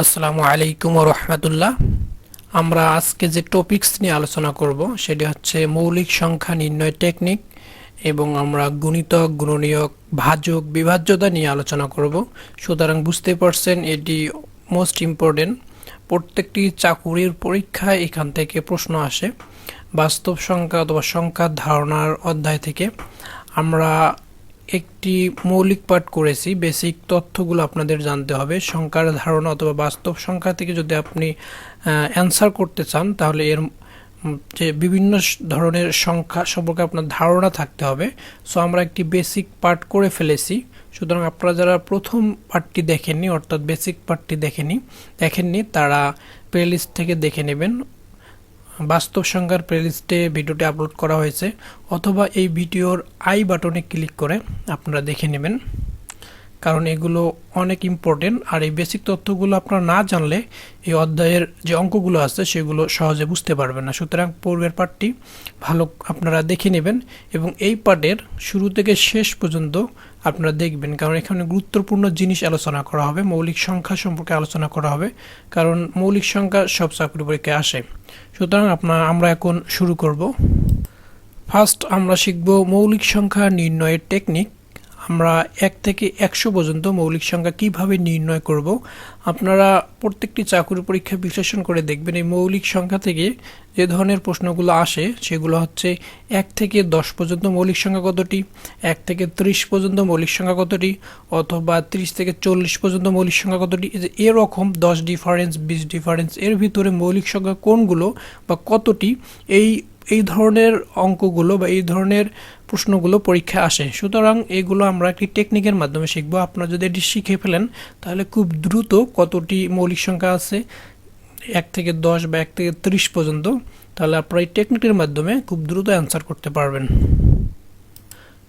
আসসালামু আলাইকুম রহমতুল্লাহ। আমরা আজকে যে টপিকস নিয়ে আলোচনা করব, সেটি হচ্ছে মৌলিক সংখ্যা নির্ণয় টেকনিক এবং আমরা গুণিতক গুণনীয়ক, ভাজক, বিভাজ্যতা নিয়ে আলোচনা করব। সুতরাং বুঝতে পারছেন এটি মোস্ট ইম্পর্টেন্ট প্রত্যেকটি চাকুরির পরীক্ষায় এখান থেকে প্রশ্ন আসে। বাস্তব সংখ্যা অথবা সংখ্যার ধারণার অধ্যায় থেকে। আমরা একটি মৌলিক পাঠ করেছি। বেসিক তথ্যগুলো আপনাদের জানতে হবে। সংখ্যার ধারণা অথবা বাস্তব সংখ্যা থেকে যদি আপনি অ্যান্সার করতে চান, তাহলে এর যে বিভিন্ন ধরনের সংখ্যা সম্পর্কে আপনার ধারণা থাকতে হবে। সো, আমরা একটি বেসিক পার্ট করে ফেলেছি। সুতরাং আপনারা যারা প্রথম পার্টটি দেখেননি, অর্থাৎ বেসিক পার্টটি দেখেনি, দেখেননি, তারা প্লেলিস্ট থেকে দেখে নেবেন। বাস্তব সংখ্যার প্লেলিস্টে ভিডিওটি আপলোড করা হয়েছে, অথবা এই ভিডিওর আই বাটনে ক্লিক করে আপনারা দেখে নেবেন। কারণ এগুলো অনেক ইম্পর্টেন্ট, আর এই বেসিক তথ্যগুলো আপনারা না জানলে এই অধ্যায়ের যে অঙ্কগুলো আছে সেগুলো সহজে বুঝতে পারবেন না। সুতরাং পূর্বের পার্টটি ভালো আপনারা দেখে নেবেন এবং এই পার্টের শুরু থেকে শেষ পর্যন্ত আপনারা দেখবেন, কারণ এখানে গুরুত্বপূর্ণ জিনিস আলোচনা করা হবে, মৌলিক সংখ্যা সম্পর্কে আলোচনা করা হবে, কারণ মৌলিক সংখ্যা সব চাকরি পরীক্ষায় আসে। সুতরাং আপনার আমরা এখন শুরু করব। ফার্স্ট আমরা শিখব মৌলিক সংখ্যা নির্ণয়ের টেকনিক আমরা এক থেকে একশো পর্যন্ত মৌলিক সংখ্যা কীভাবে নির্ণয় করব? আপনারা প্রত্যেকটি চাকরি পরীক্ষা বিশ্লেষণ করে দেখবেন। এই মৌলিক সংখ্যা থেকে যে ধরনের প্রশ্নগুলো আসে, সেগুলো হচ্ছে এক থেকে দশ পর্যন্ত মৌলিক সংখ্যা কতটি? এক থেকে ত্রিশ পর্যন্ত মৌলিক সংখ্যা কতটি? অথবা ত্রিশ থেকে চল্লিশ পর্যন্ত মৌলিক সংখ্যা কতটি? এরকম দশ ডিফারেন্স বিশ ডিফারেন্স এর ভিতরে মৌলিক সংখ্যা কোনগুলো বা কতটি? এই এই ধরনের অঙ্কগুলো বা এই ধরনের প্রশ্নগুলো পরীক্ষা আসে। সুতরাং এগুলো আমরা একটি টেকনিকের মাধ্যমে শিখব। আপনারা যদি এটি শিখে ফেলেন, তাহলে খুব দ্রুত কতটি মৌলিক সংখ্যা আছে, এক থেকে দশ বা এক থেকে ত্রিশ পর্যন্ত, তাহলে আপনারা এই টেকনিকের মাধ্যমে খুব দ্রুত অ্যান্সার করতে পারবেন।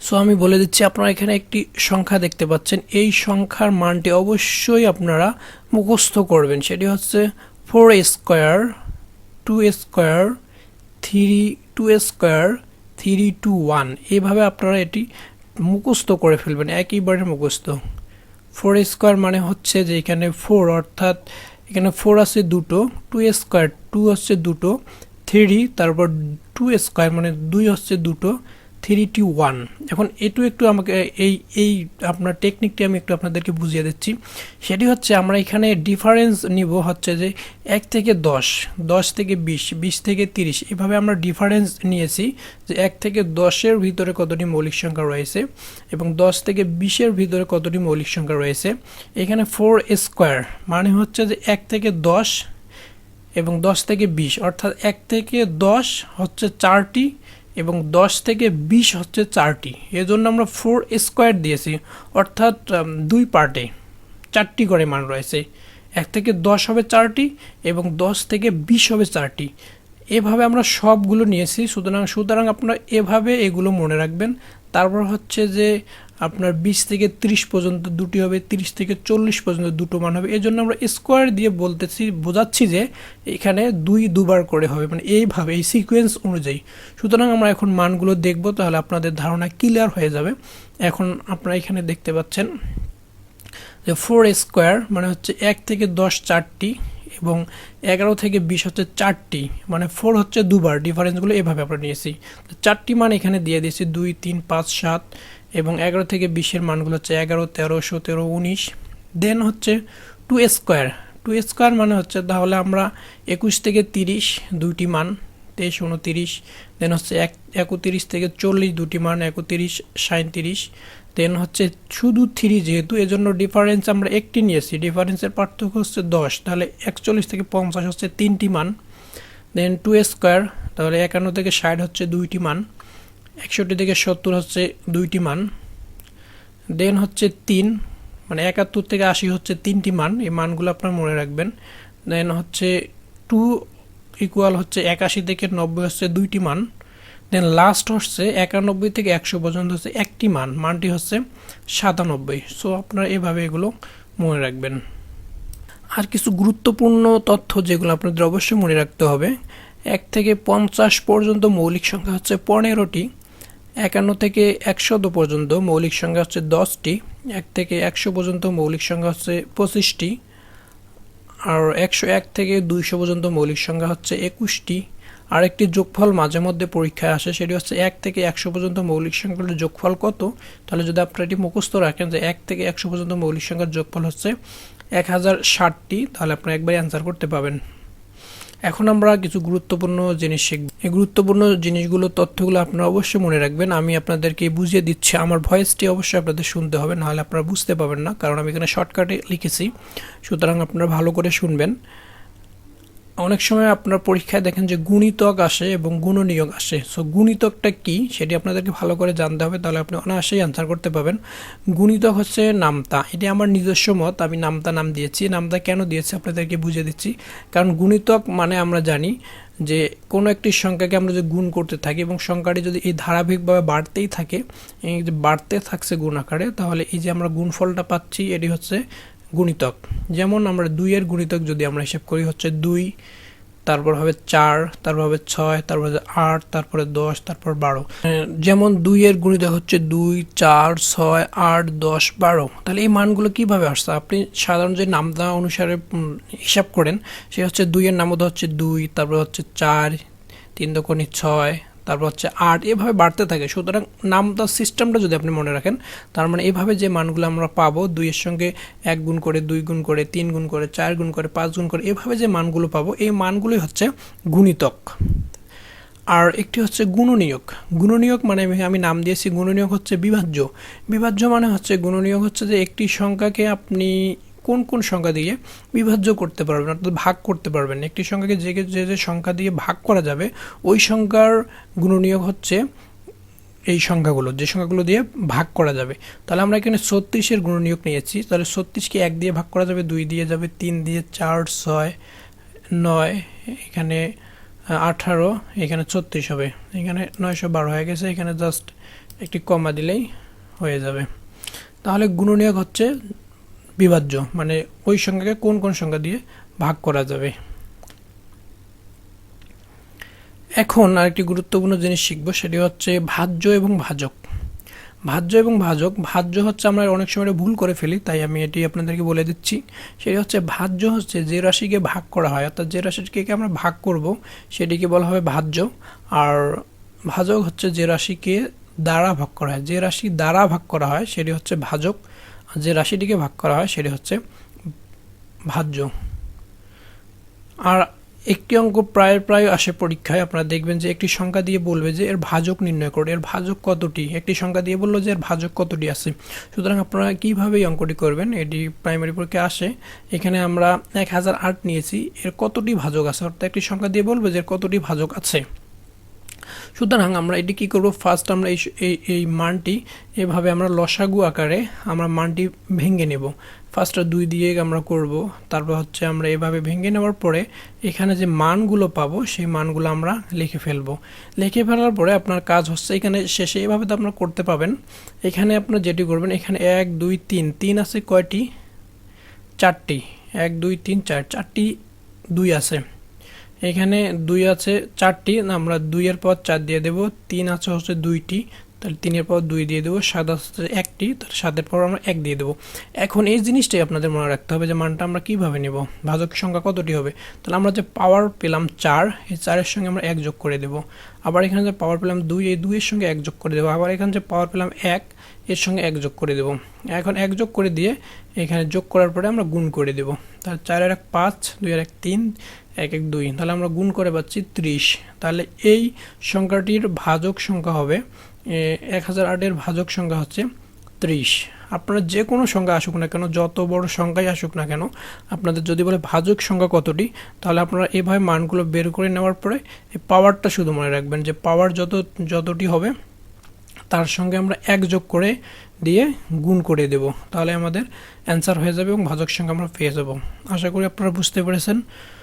সো, আমি বলে দিচ্ছি, আপনারা এখানে একটি সংখ্যা দেখতে পাচ্ছেন। এই সংখ্যার মানটি অবশ্যই আপনারা মুখস্থ করবেন। সেটি হচ্ছে four square two square three two square three two one এইভাবে আপনারা এটি মুখস্থ করে ফেলবেন একইবারে মুখস্থ। ফোর স্কোয়ার মানে হচ্ছে যে এখানে ফোর অর্থাৎ এখানে ফোর আছে দুটো টু স্কোয়ার টু হচ্ছে দুটো থ্রি তারপর টু স্কোয়ার মানে দুই হচ্ছে দুটো থ্রি টু ওয়ান। এখন এটু একটু আমাকে এই এই আপনার টেকনিকটি আমি একটু আপনাদেরকে বুঝিয়ে দিচ্ছি। সেটি হচ্ছে আমরা এখানে ডিফারেন্স নিব হচ্ছে যে এক থেকে দশ দশ থেকে বিশ বিশ থেকে তিরিশ, এভাবে আমরা ডিফারেন্স নিয়েছি যে এক থেকে দশের ভিতরে কতটি মৌলিক সংখ্যা রয়েছে এবং দশ থেকে বিশের ভিতরে কতটি মৌলিক সংখ্যা রয়েছে। এখানে ফোর স্কোয়ার মানে হচ্ছে যে এক থেকে দশ এবং দশ থেকে বিশ, অর্থাৎ এক থেকে দশ হচ্ছে চারটি এবং দশ থেকে বিশ হচ্ছে চারটি। এজন্য আমরা ফোর স্কোয়ার দিয়েছি, অর্থাৎ দুই পার্টে চারটি করে মান রয়েছে। এক থেকে দশ হবে চারটি এবং দশ থেকে বিশ হবে চারটি। এভাবে আমরা সবগুলো নিয়েছি, সুতরাং সুতরাং আপনারা এভাবে এগুলো মনে রাখবেন। তারপর হচ্ছে যে আপনার বিশ থেকে ত্রিশ পর্যন্ত দুটি হবে, তিরিশ থেকে চল্লিশ পর্যন্ত দুটো মান হবে। এই জন্য আমরা স্কোয়ার দিয়ে বলতেছি, বোঝাচ্ছি যে এখানে দুই দুবার করে হবে মানে এইভাবে, এই সিকোয়েন্স অনুযায়ী। সুতরাং আমরা এখন মানগুলো দেখব, তাহলে আপনাদের ধারণা ক্লিয়ার হয়ে যাবে। এখন আপনারা এখানে দেখতে পাচ্ছেন যে ফোর স্কোয়ার মানে হচ্ছে এক থেকে দশ চারটি এবং এগারো থেকে বিশ হচ্ছে চারটি মানে ফোর হচ্ছে দুবার। ডিফারেন্সগুলো এভাবে আমরা নিয়েছি। চারটি মান এখানে দিয়ে দিয়েছি, দুই, তিন, পাঁচ, সাত এবং এগারো থেকে বিশের মানগুলো হচ্ছে এগারো, তেরো, সতেরো, উনিশ। দেন হচ্ছে টু স্কোয়ার টু স্কোয়ার মানে হচ্ছে তাহলে আমরা একুশ থেকে তিরিশ দুইটি মান, তেইশ, উনতিরিশ। দেন হচ্ছে এক, একত্রিশ থেকে চল্লিশ দুটি মান, একত্রিশ সাঁত্রিশ দেন হচ্ছে শুধু থ্রি যেহেতু, এজন্য ডিফারেন্স আমরা একটি নিয়েছি। ডিফারেন্সের পার্থক্য হচ্ছে দশ। তাহলে একচল্লিশ থেকে পঞ্চাশ হচ্ছে তিনটি মান। দেন টু স্কোয়ার তাহলে একান্ন থেকে ষাট হচ্ছে দুইটি মান। একষট্টি থেকে সত্তর হচ্ছে দুইটি মান দেন হচ্ছে তিন মানে একাত্তর থেকে আশি হচ্ছে তিনটি মান, এই মানগুলো আপনারা মনে রাখবেন। দেন হচ্ছে টু ইকুয়াল হচ্ছে একাশি থেকে নব্বই হচ্ছে দুইটি মান দেন লাস্ট হচ্ছে একানব্বই থেকে একশো পর্যন্ত হচ্ছে একটি মান, মানটি হচ্ছে সাতানব্বই। সো আপনারা এভাবে এগুলো মনে রাখবেন। আর কিছু গুরুত্বপূর্ণ তথ্য যেগুলো আপনাদের অবশ্যই মনে রাখতে হবে, এক থেকে পঞ্চাশ পর্যন্ত মৌলিক সংখ্যা হচ্ছে পনেরোটি। একান্ন থেকে একশো পর্যন্ত মৌলিক সংখ্যা হচ্ছে দশটি, এক থেকে একশো পর্যন্ত মৌলিক সংখ্যা হচ্ছে পঁচিশটি, আর একশো এক থেকে দুইশো পর্যন্ত মৌলিক সংখ্যা হচ্ছে একুশটি। আর একটি যোগফল মাঝে মধ্যে পরীক্ষায় আসে, সেটি হচ্ছে এক থেকে একশো পর্যন্ত মৌলিক সংখ্যার যোগফল কত? তাহলে যদি আপনারা এটি মুখস্থ রাখেন যে এক থেকে একশো পর্যন্ত মৌলিক সংখ্যার যোগফল হচ্ছে এক হাজার ষাটটি, তাহলে আপনারা একবারই অ্যান্সার করতে পাবেন এখন আমরা কিছু গুরুত্বপূর্ণ জিনিস শিখব। এই গুরুত্বপূর্ণ জিনিসগুলো, তথ্যগুলো আপনারা অবশ্যই মনে রাখবেন। আমি আপনাদেরকে বুঝিয়ে দিচ্ছি, আমার ভয়েসটি অবশ্যই আপনাদের শুনতে হবে, নাহলে আপনারা বুঝতে পারবেন না, কারণ আমি এখানে শর্টকাটে লিখেছি। সুতরাং আপনারা ভালো করে শুনবেন। অনেক সময় আপনার পরীক্ষায় দেখেন যে গুণিতক আসে এবং গুণনীয়ক আসে। সো গুণিতকটা কি সেটি আপনাদেরকে ভালো করে জানতে হবে, তাহলে আপনি অনায়াসেই অ্যান্সার করতে পারবেন। গুণিতক হচ্ছে নামতা। এটি আমার নিজস্ব মত, আমি নামতা নাম দিয়েছি। নামতা কেন দিয়েছি আপনাদেরকে বুঝিয়ে দিচ্ছি। কারণ গুণিতক মানে আমরা জানি যে কোনো একটি সংখ্যাকে আমরা যদি গুণ করতে থাকি এবং সংখ্যাটি যদি এই ধারাবাহিকভাবে বাড়তেই থাকে বাড়তে থাকছে গুণ আকারে, তাহলে এই যে আমরা গুণফলটা পাচ্ছি, এটি হচ্ছে গুণিতক। যেমন আমরা দুইয়ের গুণিতক যদি আমরা হিসাব করি, হচ্ছে দুই, তারপর হবে চার, তারপর হবে ছয়, তারপর হবে আট, তারপরে দশ, তারপর বারো। যেমন দুইয়ের গুণিতক হচ্ছে দুই, চার, ছয়, আট, দশ, বারো। তাহলে এই মানগুলো কীভাবে আসছে? আপনি সাধারণ যে নামদা অনুসারে হিসাব করেন, সে হচ্ছে দুইয়ের নামতা হচ্ছে দুই, তারপর হচ্ছে চার, তিন দোকানি ছয় তারপর হচ্ছে আট এভাবে বাড়তে থাকে। সুতরাং নাম নামতা সিস্টেমটা যদি আপনি মনে রাখেন, তার মানে এভাবে যে মানগুলো আমরা পাবো, দুইয়ের সঙ্গে এক গুণ করে, দুই গুণ করে, তিন গুণ করে, চার গুণ করে, পাঁচ গুণ করে, এভাবে যে মানগুলো পাবো, এই মানগুলোই হচ্ছে গুণিতক। আর একটি হচ্ছে গুণনীয়ক। গুণনীয়ক মানে আমি- নাম দিয়েছি, গুণনীয়ক হচ্ছে বিভাজ্য। বিভাজ্য মানে হচ্ছে, গুণনীয়ক হচ্ছে যে একটি সংখ্যাকে আপনি কোন কোন সংখ্যা দিয়ে বিভাজ্য করতে পারবেন, অর্থাৎ ভাগ করতে পারবেন। একটি সংখ্যাকে যে যে যে সংখ্যা দিয়ে ভাগ করা যাবে, ওই সংখ্যার গুণনীয়ক হচ্ছে এই সংখ্যাগুলো, যে সংখ্যাগুলো দিয়ে ভাগ করা যাবে। তাহলে আমরা এখানে ছত্রিশের গুণনীয়ক নিয়েছি, তাহলে ছত্রিশকে এক দিয়ে ভাগ করা যাবে, দুই দিয়ে যাবে, তিন দিয়ে চার, ছয়, নয়, এখানে আঠারো, এখানে ছত্রিশ হবে। এখানে নয়শো বারো হয়ে গেছে, এখানে জাস্ট একটি কমা দিলেই হয়ে যাবে। তাহলে গুণনীয়ক হচ্ছে বিভাজ্য মানে ওই সংখ্যাকে কোন কোন সংখ্যা দিয়ে ভাগ করা যাবে? এখন আরেকটি গুরুত্বপূর্ণ জিনিস শিখব, সেটি হচ্ছে ভাজ্য এবং ভাজক। ভাজ্য এবং ভাজক, ভাজ্য হচ্ছে আমরা অনেক সময় ভুল করে ফেলি, তাই আমি এটি আপনাদেরকে বলে দিচ্ছি। সেটি হচ্ছে, ভাজ্য হচ্ছে যে রাশিকে ভাগ করা হয়, অর্থাৎ যে রাশিকে আমরা ভাগ করব, সেটিকে বলা হবে ভাজ্য। আর ভাজক হচ্ছে যে রাশিকে দ্বারা ভাগ করা হয়, যে রাশি দ্বারা ভাগ করা হয়, সেটি হচ্ছে ভাজক। যে রাশিটিকে ভাগ করা হয় সেটি হচ্ছে ভাজ্য। আর একটি অঙ্ক প্রায় প্রায় আসে পরীক্ষায়। আপনারা দেখবেন যে একটি সংখ্যা দিয়ে বলবে যে এর ভাজক নির্ণয় করো, এর ভাজক কতটি? একটি সংখ্যা দিয়ে বলল যে এর ভাজক কতটি আছে। সুতরাং আপনারা কীভাবে এই অঙ্কটি করবেন? এটি প্রাইমারি পরীক্ষায় আসে। এখানে আমরা এক হাজার আট নিয়েছি। এর কতটি ভাজক আছে? অর্থাৎ একটি সংখ্যা দিয়ে বলবে যে এর কতটি ভাজক আছে। সুতরাং আমরা এটি কী করব? ফার্স্ট আমরা এই এই মানটি এভাবে আমরা লসাগু আকারে আমরা মানটি ভেঙে নেব। ফার্স্ট দুই দিয়ে আমরা করব। তারপর হচ্ছে আমরা এভাবে ভেঙে নেওয়ার পরে এখানে যে মানগুলো পাবো, সেই মানগুলো আমরা লিখে ফেলব। লিখে ফেলার পরে আপনার কাজ হচ্ছে এখানে শেষে এভাবে তো আপনারা করতে পাবেন। এখানে আপনার যেটি করবেন, এখানে এক, দুই, তিন তিন আছে কয়টি? চারটি। এক, দুই, তিন, চার, চারটি, দুই আছে। এখানে দুই আছে চারটি, আমরা দুইয়ের পর চার দিয়ে দেব, তিন আছে হচ্ছে দুইটি, তাহলে তিনের পর দুই দিয়ে দেবো, সাত আছে একটি, তাহলে সাতের পর আমরা এক দিয়ে দেবো। এখন এই জিনিসটাই আপনাদের মনে রাখতে হবে যে মানটা আমরা কীভাবে নেব, ভাজক সংখ্যা কতটি হবে? তাহলে আমরা যে পাওয়ার পেলাম চার, এই চারের সঙ্গে আমরা এক যোগ করে দেবো। আবার এখানে যে পাওয়ার পেলাম দুই, এই দুইয়ের সঙ্গে এক যোগ করে দেবো। আবার এখানে যে পাওয়ার পেলাম এক, এর সঙ্গে এক যোগ করে দেবো। এখন এক যোগ করে দিয়ে এখানে যোগ করার পরে আমরা গুণ করে দেবো। তাহলে চারের এক পাঁচ, দুইয়ের এক তিন এক এক দুই। তাহলে আমরা গুণ করে পাচ্ছি ত্রিশ। তাহলে এই সংখ্যাটির ভাজক সংখ্যা হবে এক হাজার আটের ভাজক সংখ্যা হচ্ছে ত্রিশ। আপনারা যে কোনো সংখ্যা আসুক না কেন, যত বড় সংখ্যাই আসুক না কেন, আপনাদের যদি বলে ভাজক সংখ্যা কতটি, তাহলে আপনারা এভাবে মানগুলো বের করে নেওয়ার পরে এই পাওয়ারটা শুধু মনে রাখবেন যে পাওয়ার যত, যতটি হবে, তার সঙ্গে আমরা এক যোগ করে দিয়ে গুণ করে দেব। তাহলে আমাদের অ্যান্সার হয়ে যাবে এবং ভাজক সংখ্যা আমরা পেয়ে যাব। আশা করি আপনারা বুঝতে পেরেছেন।